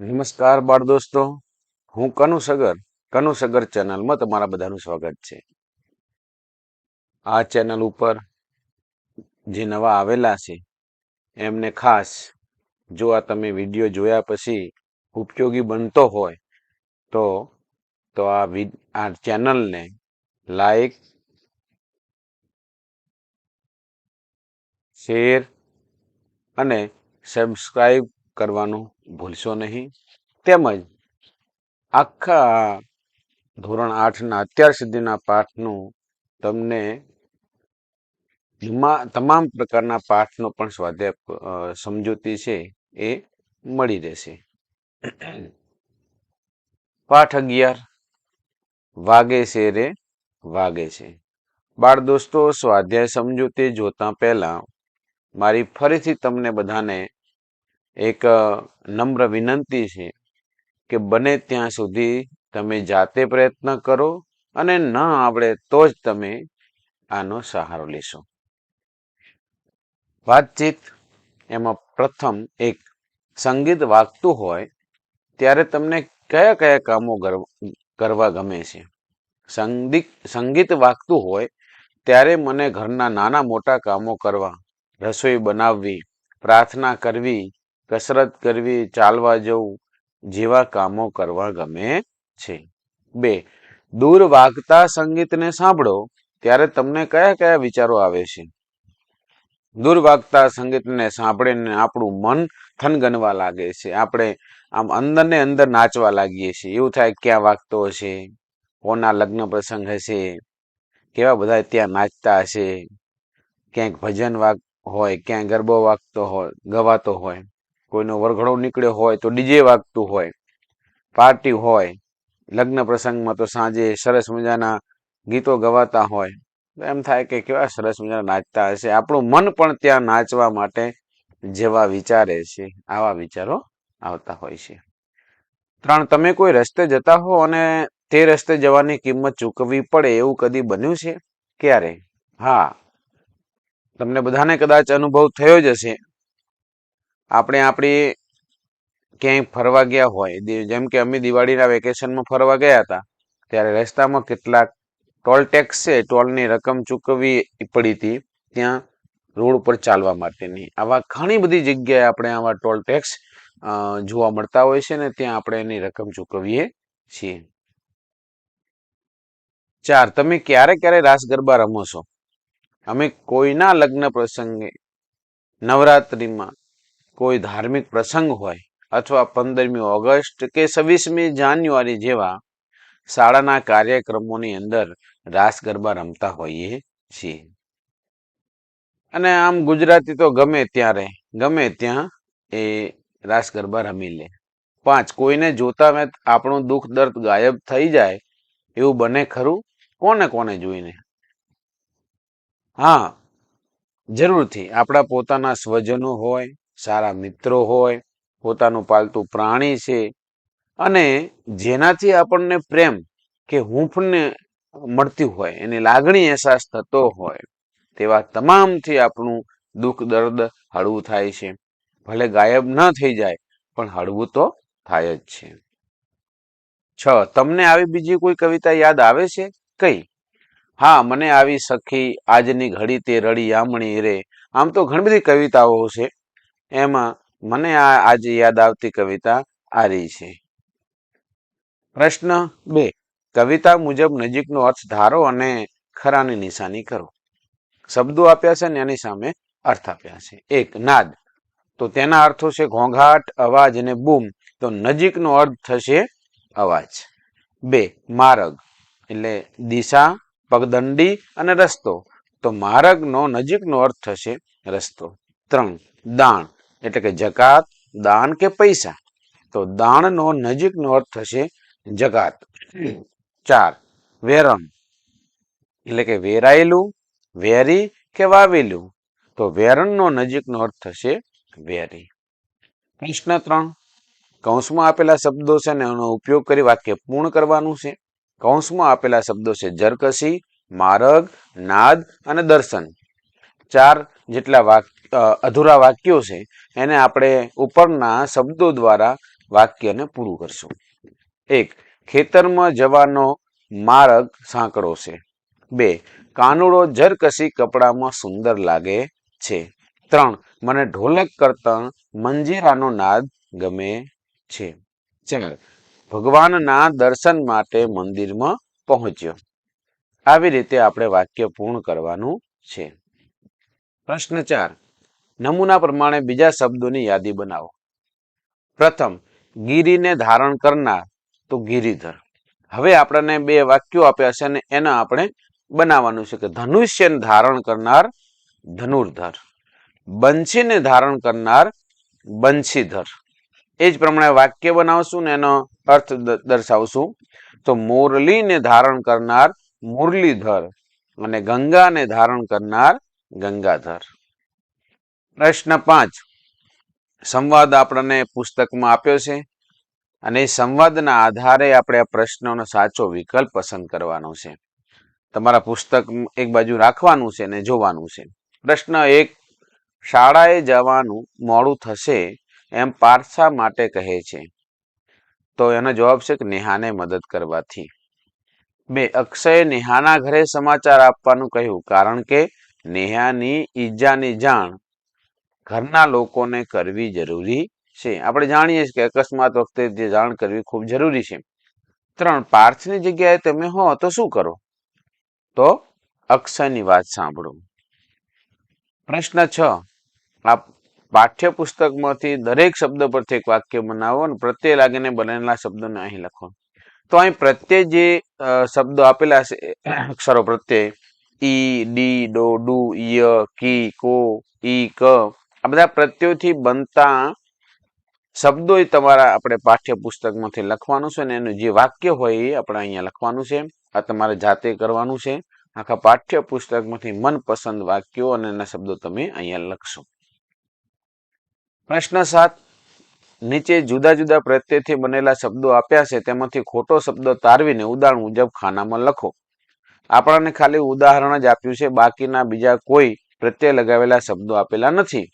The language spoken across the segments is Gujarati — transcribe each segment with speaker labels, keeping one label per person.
Speaker 1: નમસ્કાર બાળ દોસ્તો. હું કનુ સગર કનુ સગર ચેનલમાં તમારા બધાનું સ્વાગત છે. આ ચેનલ ઉપર જે નવા આવેલા છે, એમને ખાસ જો આ તમે વીડિયો જોયા પછી ઉપયોગી બનતો હોય, તો તો આ આ ચેનલને લાઈક, શેર અને સબસ્ક્રાઈબ કરવાનું ભૂલશો નહીં. તેમજ આખા ધોરણ આઠના અત્યાર સુધીના પાઠનું તમને તમામ પ્રકારના પાઠનો પણ સ્વાધ્યાય સમજૂતી છે એ મળી રહેશે. પાઠ અગિયાર. વાગે છે રે, વાગે છે. બાળ દોસ્તો, સ્વાધ્યાય સમજૂતી જોતા પહેલા મારી ફરીથી તમને બધાને એક નમ્ર વિનંતી છે કે બને ત્યાં સુધી તમે જાતે પ્રયત્ન કરો અને ન આવડે તો જ તમે આનો સહારો લેશો. વાતચીત એમાં પ્રથમ એક સંગીત વાગતું હોય ત્યારે તમને કયા કયા કામો કરવા ગમે છે? સંગીત સંગીત વાગતું હોય ત્યારે મને ઘરના નાના મોટા કામો કરવા, રસોઈ બનાવવી, પ્રાર્થના કરવી કસરત કરવી, ચાલવા જવું, જેવા કામો કરવા ગમે છે. બે, દૂર વાગતા સંગીતને સાંભળો, ત્યારે તમને કયા કયા વિચારો આવે છે? દૂર વાગતા સંગીતને સાંભળીને આપણું મન થનગનવા લાગે છે. આપણે આમ અંદર ને અંદર નાચવા લાગીએ છીએ. એવું થાય ક્યાં વાગતો હશે? કોના લગ્ન પ્રસંગ હશે? કેવા બધા ત્યાં નાચતા હશે? ક્યાંક ભજન વાગ, હોય, ક્યાંક ગરબો વાગતો હોય, ગવાતો હોય. કોઈનો વરઘડો નીકળ્યો હોય તો ડીજે વાગતું હોય, પાર્ટી હોય, લગ્ન પ્રસંગમાં તો સાંજે સરસ મજાના ગીતો ગવાતા હોય, તો એમ થાય કે કેવા સરસ મજાના નાચતા હશે. આપણું મન પણ ત્યાં નાચવા માટે જેવા વિચારે છે, આવા વિચારો આવતા હોય છે. ત્રણ, તમે કોઈ રસ્તે જતા હો અને તે રસ્તે જવાની કિંમત ચૂકવવી પડે એવું કદી બન્યું છે? ક્યારે? હા. તમને બધાને કદાચ અનુભવ થયો જ હશે. આપણે આપણી ક્યાંય ફરવા ગયા હોય જેમ કે અમે દિવાળીના વેકેશનમાં ફરવા ગયા હતા, ત્યારે રસ્તામાં કેટલાક ટોલ ટેક્સ છે, ટોલની રકમ ચૂકવવી પડી હતી, ત્યાં રોડ ઉપર ચાલવા માટેની. આવા ઘણી બધી જગ્યાએ આપણે આવા ટોલ ટેક્સ જોવા મળતા હોય છે ને, ત્યાં આપણે એની રકમ ચૂકવીએ છીએ. ચાર, તમે ક્યારે ક્યારે રાસ ગરબા રમો છો? અમે કોઈના લગ્ન પ્રસંગે નવરાત્રિમાં કોઈ ધાર્મિક પ્રસંગ હોય અથવા પંદરમી ઓગસ્ટ કે છવ્વીસમી જાન્યુઆરી જેવા શાળાના કાર્યક્રમોની અંદર રાસ ગરબા રમતા હોઈએ છીએ. અને આમ ગુજરાતી તો ગમે ત્યારે, ગમે ત્યાં એ રાસ ગરબા રમી લે. પાંચ, કોઈને જોતા મેં આપણું દુઃખ દર્દ ગાયબ થઈ જાય એવું બને ખરું? કોને કોને જોઈને? હા, જરૂરથી. આપણા પોતાના સ્વજનો હોય સારા મિત્રો હોય, પોતાનું પાલતું પ્રાણી છે અને જેનાથી આપણને પ્રેમ કે હૂંફને મળતી હોય, એની લાગણી અહેસાસ થતો હોય, તેવા તમામથી આપણું દુઃખ દર્દ હળવું થાય છે. ભલે ગાયબ ન થઈ જાય, પણ હળવું તો થાય જ છે. છ, તમને આવી બીજી કોઈ કવિતા યાદ આવે છે? કઈ? હા, મને આવી સખી આજની ઘડી તે રડી આમણી રે. આમ તો ઘણી બધી કવિતાઓ છે. એમાં મને આ આજે યાદ આવતી કવિતા આ રહી છે. પ્રશ્ન બે. કવિતા મુજબ નજીકનો અર્થ ધારો અને ખરાની નિશાની કરો. શબ્દો આપ્યા છે ને એની સામે અર્થ આપ્યા છે. એક, નાદ. તો તેના અર્થો છે ઘોંઘાટ, અવાજ અને બૂમ. તો નજીકનો અર્થ થશે અવાજ. બે, માર્ગ. એટલે દિશા, પગદંડી અને રસ્તો. તો માર્ગનો નજીકનો અર્થ થશે રસ્તો. ત્રણ, દાણ. એટલે કે જકાત, દાન કે પૈસા. તો દાણનો નજીકનો અર્થ થશે જકાત. ચાર, વેરણ. એટલે કે વેરાયેલું, વેરી કે વાવેલું. તો વેરણનો નજીકનો અર્થ થશે વેરી. પ્રશ્ન ત્રણ, કૌંસમાં આપેલા શબ્દો છે ને એનો ઉપયોગ કરી વાક્ય પૂર્ણ કરવાનું છે. કૌંસમાં આપેલા શબ્દો છે જરકસી, માર્ગ, નાદ અને દર્શન. ચાર જેટલા વાક અધૂરા વાક્યો છે, એને આપણે ઉપરના શબ્દો દ્વારા વાક્યને પૂરું કરશું. એક, ખેતરમાં જવાનો માર્ગ સાંકડો છે. બે, કાનુડો જરકસી કપડામાં સુંદર લાગે છે. ત્રણ, મને ઢોલક કરતા મંજીરાનો નાદ ગમે છે. ચાર, ભગવાનના દર્શન માટે મંદિરમાં પહોંચ્યો. આવી રીતે આપણે વાક્ય પૂર્ણ કરવાનું છે. પ્રશ્ન ચાર. નમૂના પ્રમાણે બીજા શબ્દોની યાદી બનાવો. પ્રથમ, ગીરીને ધારણ કરનાર, તો ગિરિધર. હવે આપણને બે વાક્યો આપ્યા છે અને એના આપણે બનાવવાનું છે કે ધનુષ્યને ધારણ કરનાર ધનુર્ધર. બંશીને ધારણ કરનાર બંશીધર. એ જ પ્રમાણે વાક્ય બનાવશું ને એનો અર્થ દર્શાવશું. તો મોરલીને ધારણ કરનાર મુરલીધર અને ગંગાને ધારણ કરનાર ગંગાધર. પ્રશ્ન પાંચ. સંવાદ આપણને પુસ્તકમાં આપ્યો છે અને સંવાદના આધારે આપણે આ પ્રશ્નનો સાચો વિકલ્પ પસંદ કરવાનો છે. તમારા પુસ્તક એક બાજુ રાખવાનું છે અને જોવાનું છે. પ્રશ્ન એક, શાળાએ જવાનું મોડું થશે એમ પારસા માટે કહે છે. તો એનો જવાબ છે કે નેહાને મદદ કરવાથી. બે, અક્ષયે નેહાના ઘરે સમાચાર આપવાનું કહ્યું કારણ કે નેહાની ઈજાની જાણ ઘરના લોકોને કરવી જરૂરી છે. આપણે જાણીએ છીએ કે અકસ્માત વખતે જે જાણ કરવી ખૂબ જરૂરી છે. ત્રણ, પાર્થની જગ્યાએ તમે હો તો શું કરો? તો અક્ષયની વાત સાંભળો. પ્રશ્ન છ. આ પાઠ્યપુસ્તકમાંથી દરેક શબ્દ પરથી એક વાક્ય બનાવો અને પ્રત્યે લાગીને બનેલા શબ્દોને અહીં લખો. તો અહીં પ્રત્યે જે શબ્દો આપેલા છે અક્ષરો પ્રત્યય ઈ ડી ડો ડુ ય કી કો ઈ ક. આ બધા પ્રત્યોથી બનતા શબ્દો તમારા આપણે પાઠ્યપુસ્તકમાંથી લખવાનું છે અને એનું જે વાક્ય હોય એ આપણે અહીંયા લખવાનું છે. આ તમારે જાતે કરવાનું છે. આખા પાઠ્યપુસ્તકમાંથી મનપસંદ વાક્યો અને એના શબ્દો તમે અહીંયા લખશો. પ્રશ્ન સાત. નીચે જુદા જુદા પ્રત્યયથી બનેલા શબ્દો આપ્યા છે. તેમાંથી ખોટો શબ્દ તારવીને ઉદાહરણ મુજબ ખાનામાં લખો. આપણને ખાલી ઉદાહરણ જ આપ્યું છે, બાકીના બીજા કોઈ પ્રત્યય લગાવેલા શબ્દો આપેલા નથી.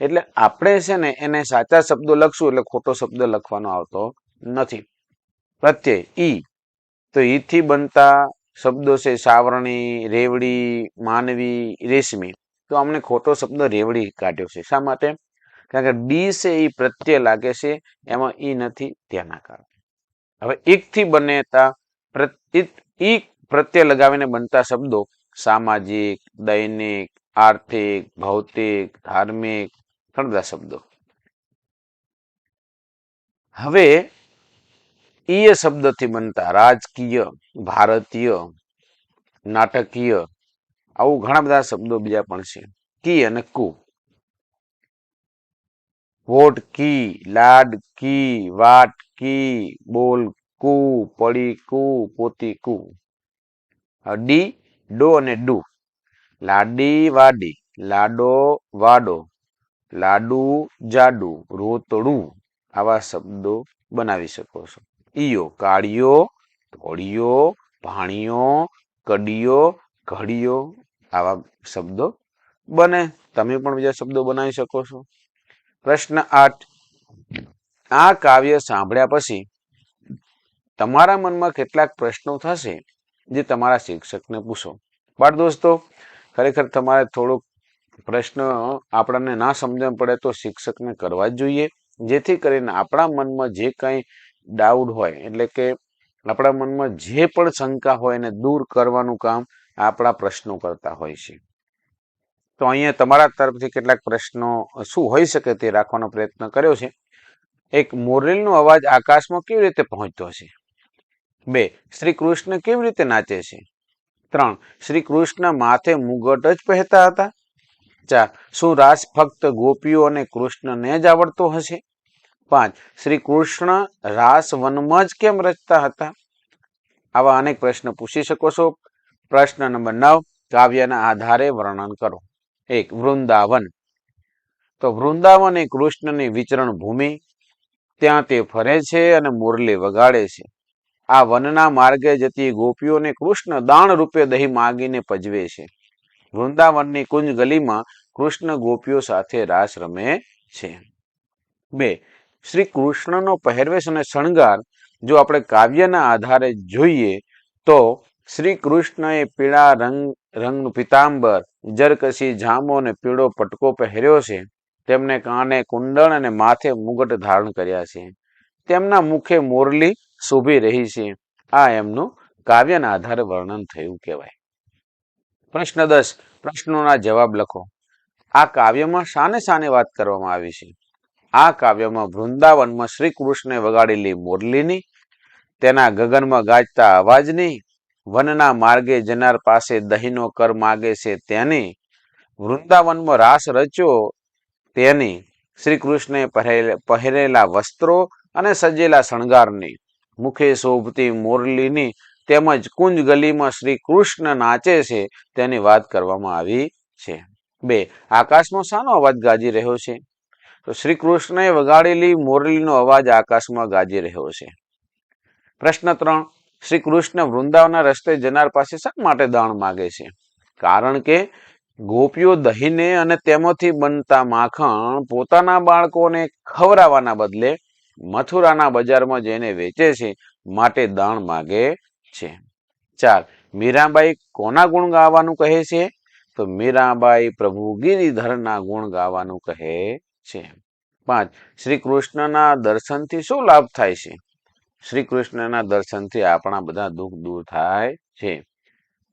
Speaker 1: એટલે આપણે છે ને એને સાચા શબ્દો લખશું એટલે ખોટો શબ્દ લખવાનો આવતો નથી. પ્રત્યય, ઈ. તો ઈથી બનતા શબ્દો છે સાવરણી, રેવડી, માનવી, રેશમી. તો અમને ખોટો શબ્દ રેવડી કાઢ્યો છે. શા માટે? કારણ કે ડી છે એ પ્રત્યય લાગે છે, એમાં ઈ નથી. ત્યાંના કારણે હવે એકથી બનેતા પ્રત્યે- ઈ પ્રત્યય લગાવીને બનતા શબ્દો સામાજિક, દૈનિક, આર્થિક, ભૌતિક, ધાર્મિક, ઘણા બધા શબ્દો. હવે ઈય શબ્દથી બનતા રાજકીય, ભારતીય, નાટકીય, આવું ઘણા બધા શબ્દો બીજા પણ છે. કી અને કુ. વોટ કી, લાડ કી, વાટ કી, બોલ કુ, પડી કુ, પોતી કુ. હવે ડી, ડો અને ડુ. લાડી, વાડી. લાડો, વાડો. લાડુ, જાડુ. રોતડું. આવા શબ્દો બનાવી શકો છો. ઈયો, કાળિયો, ધોળિયો, ભાણિયો, કડિયો, ઘડિયો. આવા શબ્દો બને. તમે પણ બીજા શબ્દો બનાવી શકો છો. પ્રશ્ન આઠ. આ કાવ્ય સાંભળ્યા પછી તમારા મનમાં કેટલાક પ્રશ્નો થશે. જે તમારા શિક્ષકને પૂછો. બાળ દોસ્તો, ખરેખર તમારે થોડુંક પ્રશ્ન આપણને ના સમજણ પડે તો શિક્ષકને કરવા જ જોઈએ. જેથી કરીને આપણા મનમાં જે કંઈ ડાઉટ હોય, એટલે કે આપણા મનમાં જે પણ શંકા હોય એને દૂર કરવાનું કામ આપણા પ્રશ્નો કરતા હોય છે. તો અહીંયા તમારા તરફથી કેટલાક પ્રશ્નો શું હોઈ શકે તે રાખવાનો પ્રયત્ન કર્યો છે. એક મોરલીનો અવાજ આકાશમાં કેવી રીતે પહોંચતો હશે? બે શ્રી કૃષ્ણ કેવી રીતે નાચે છે? ત્રણ શ્રી કૃષ્ણ માથે મુગટ જ પહેરતા હતા. ચાર, શું રાસ ફક્ત ગોપીઓ અને કૃષ્ણને જ આવડતો હશે? પાંચ શ્રી કૃષ્ણ રાસ વનમાં જ કેમ રચતા હતા? આવા અનેક પ્રશ્ન પૂછી શકો છો. પ્રશ્ન નંબર નવ, કાવ્યના આધારે વર્ણન કરો. એક, વૃંદાવન. તો વૃંદાવન એ કૃષ્ણની વિચરણ ભૂમિ. ત્યાં તે ફરે છે અને મુરલી વગાડે છે. આ વનના માર્ગે જતી ગોપીઓને કૃષ્ણ દાણ રૂપે દહીં માગીને પજવે છે. વૃંદાવનની કુંજ ગલીમાં કૃષ્ણ ગોપીઓ સાથે રાસ રમે છે. બે, શ્રી કૃષ્ણનો પહેરવેશ અને શણગાર જો આપણે કાવ્યના આધારે જોઈએ તો શ્રી કૃષ્ણએ પીળા રંગ, રંગનું પિતાંબર, જરકસી જામો અને પીળો પટકો પહેર્યો છે. તેમને કાને કુંડળ અને માથે મુગટ ધારણ કર્યા છે. તેમના મુખે મોરલી શોભી રહી છે. આ એમનું કાવ્યના આધારે વર્ણન થયું કહેવાય. પ્રશ્ન દસ, પ્રશ્નોના જવાબ લખો. આ કાવ્યમાં શાને શાને વાત કરવામાં આવી છે? આ કાવ્યમાં વૃંદાવનમાં શ્રી કૃષ્ણે વગાડેલી મોરલીની, તેના ગગનમાં ગાજતા અવાજની, વનના માર્ગે જનાર પાસે દહીંનો કર માગે છે તેની, વૃંદાવનમાં રાસ રચ્યો તેની શ્રી કૃષ્ણે પહેરે- પહેરેલા વસ્ત્રો અને સજેલા શણગારની. મુખે શોભતી મોરલીની તેમજ કુંજ ગલીમાં શ્રી કૃષ્ણ નાચે છે તેની વાત કરવામાં આવી છે. બે, આકાશમાં શાનો અવાજ ગાજી રહ્યો છે? તો શ્રી કૃષ્ણએ વગાડેલી મોરલીનો અવાજ આકાશમાં ગાજી રહ્યો છે. પ્રશ્ન ત્રણ, શ્રી કૃષ્ણ વૃંદાવના રસ્તે જનાર પાસે શા માટે દાણ માગે છે? કારણ કે ગોપીઓ દહીંને અને તેમાંથી બનતા માખણ પોતાના બાળકોને ખવડાવવાના બદલે મથુરાના બજારમાં જઈને વેચે છે, માટે દાણ માગે છે. ચાર મીરાબાઈ કોના ગુણ ગાવાનું કહે છે? તો મીરાબાઈ પ્રભુ ગિરિધરના ગુણ ગાવાનું કહે છે. પાંચ શ્રી કૃષ્ણના દર્શનથી શું લાભ થાય છે? શ્રી કૃષ્ણના દર્શનથી આપણા બધા દુઃખ દૂર થાય છે.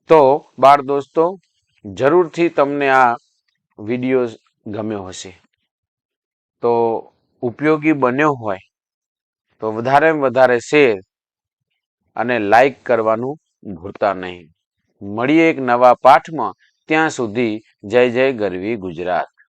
Speaker 1: તો, બાળ દોસ્તો, જરૂરથી તમને આ વીડિયો ગમ્યો હશે. તો ઉપયોગી બન્યો હોય તો વધારે વધારે શેર અને લાઈક કરવાનું ભૂલતા નહીં. મળીએ એક નવા પાઠમાં. ત્યાં સુધી જય જય ગરવી ગુજરાત.